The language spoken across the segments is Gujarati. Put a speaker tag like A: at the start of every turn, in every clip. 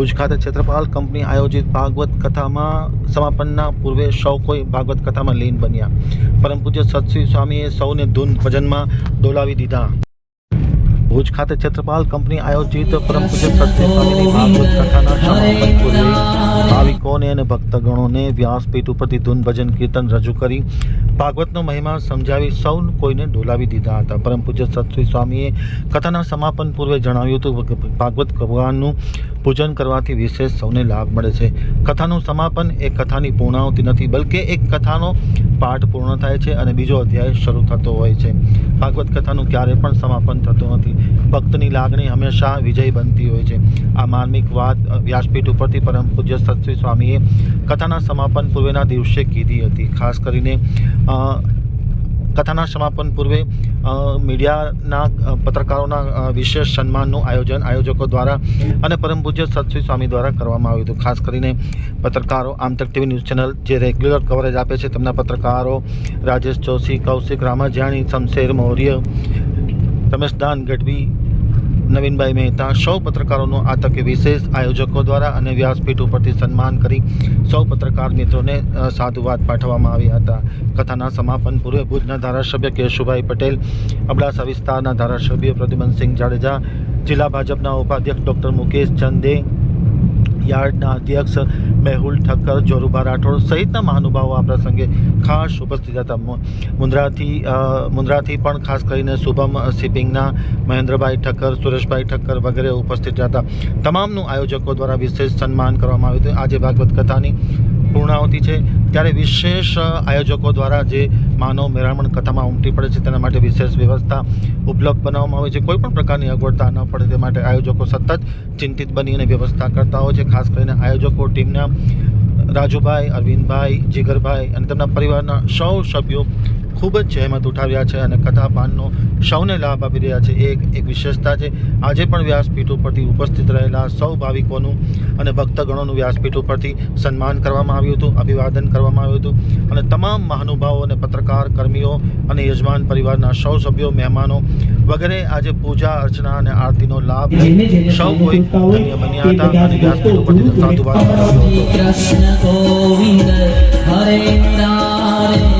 A: ભુજ ખાતે છેત્રપાલ કંપની આયોજિત ભાગવત કથામાં સમાપનના પૂર્વે સૌ કોઈ ભાગવત કથામાં લીન બન્યા. પરમ પૂજ્ય સતશ્રી સ્વામીએ સૌને ધૂન ભજનમાં ડોલાવી દીધા. ભુજ ખાતે છેત્રપાલ કંપની આયોજિત પરમ પૂજ્ય સતશ્રી સ્વામીની ભાગવત કથાના સમાપન પૂર્વે ભાવિકોને અને ભક્તગણોને વ્યાસપીઠ ઉપરથી ધૂન ભજન કીર્તન રજૂ કરી ભાગવતનો મહિમા સમજાવી સૌ કોઈને ડોલાવી દીધા હતા. પરમ પૂજ્ય સત્ય સ્વામીએ કથાના સમાપન પૂર્વે જણાવ્યું હતું ભાગવત ભગવાનનું પૂજન કરવાથી વિશેષ સૌને લાભ મળે છે. કથાનું સમાપન એ કથાની પૂર્ણાવતી નથી, બલકે એક કથાનો પાઠ પૂર્ણ થાય છે અને બીજો અધ્યાય શરૂ થતો હોય છે. ભાગવત કથાનું ક્યારે પણ સમાપન થતું નથી. ભક્તની લાગણી હંમેશા વિજય બનતી હોય છે. આ માર્મિક વાત વ્યાસપીઠ ઉપરથી પરમ પૂજ્ય સત્શ્રી સ્વામીએ કથાના સમાપન પૂર્વેના દિવસે કીધી હતી. ખાસ કરીને કથાના સમાપન પૂર્વે મીડિયાના પત્રકારોના વિશેષ સન્માનનું આયોજન આયોજકો દ્વારા અને પરમ પૂજ્ય સત્શ્રી સ્વામી દ્વારા કરવામાં આવ્યું હતું. ખાસ કરીને પત્રકારો આમતક ટીવી ન્યૂઝ ચેનલ જે રેગ્યુલર કવરેજ આપે છે, તેમના પત્રકારો રાજેશ જોશી કૌશિક રામાજાણી શમશેર મૌર્ય રમેશદાન ગઢવી, નવીનભાઈ મહેતા, સૌ પત્રકારોનું આ તકે વિશેષ આયોજકો દ્વારા અને વ્યાસપીઠ ઉપરથી સન્માન કરી સૌ પત્રકાર મિત્રોને સાધુવાદ પાઠવવામાં આવ્યા હતા. કથાના સમાપન પૂર્વે ભુજના ધારાસભ્ય કેશુભાઈ પટેલ, અબડાસા વિસ્તારના ધારાસભ્ય પ્રદ્યુમનસિંહ જાડેજા, જિલ્લા ભાજપના ઉપાધ્યક્ષ ડૉક્ટર મુકેશ ચંદે યાર્ડના અધ્યક્ષ મેહુલ ઠક્કર જોરુભા રાઠોડ સહિતના મહાનુભાવો આ પ્રસંગે ખાસ ઉપસ્થિત હતા. મુન્દ્રાથી મુન્દ્રાથી પણ ખાસ કરીને શુભમ શિપિંગના મહેન્દ્રભાઈ ઠક્કર, સુરેશભાઈ ઠક્કર વગેરે ઉપસ્થિત હતા. તમામનું આયોજકો દ્વારા વિશેષ સન્માન કરવામાં આવ્યું હતું. આજે ભાગવત કથાની પૂર્ણાવતી છે. ત્યારે વિશેષ આયોજકો દ્વારા જે માનવ મેળામણ કથામાં ઉમટી પડે છે, તેના માટે વિશેષ વ્યવસ્થા ઉપલબ્ધ બનાવવામાં આવે છે. કોઈપણ પ્રકારની અગવડતા ન પડે તે માટે આયોજકો સતત ચિંતિત બની અને વ્યવસ્થા કરતા હોય છે. ખાસ કરીને આયોજકો ટીમના રાજુભાઈ, અરવિંદભાઈ, જીગરભાઈ અને તેમના પરિવારના સૌ સભ્યો ખૂબ જ જહેમત ઉઠાવ્યા છે અને કથાપાનનો સૌને લાભ આપી રહ્યા છે. એ એક એક વિશેષતા છે આજે પણ વ્યાસપીઠ ઉપરથી ઉપસ્થિત રહેલા સૌ ભાવિકોનું અને ભક્તગણોનું વ્યાસપીઠ ઉપરથી સન્માન કરવામાં આવ્યું હતું અભિવાદન કરવામાં આવ્યું હતું અને તમામ મહાનુભાવો અને પત્રકાર કર્મીઓ અને યજમાન પરિવારના સૌ સભ્યો મહેમાનો વગેરે આજે પૂજા અર્ચના અને આરતીનો લાભ સૌ કોઈ ધન્ય બન્યા હતા અને વ્યાસપીઠ ઉપરથી સાધુવાદ
B: હરે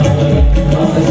B: Oh,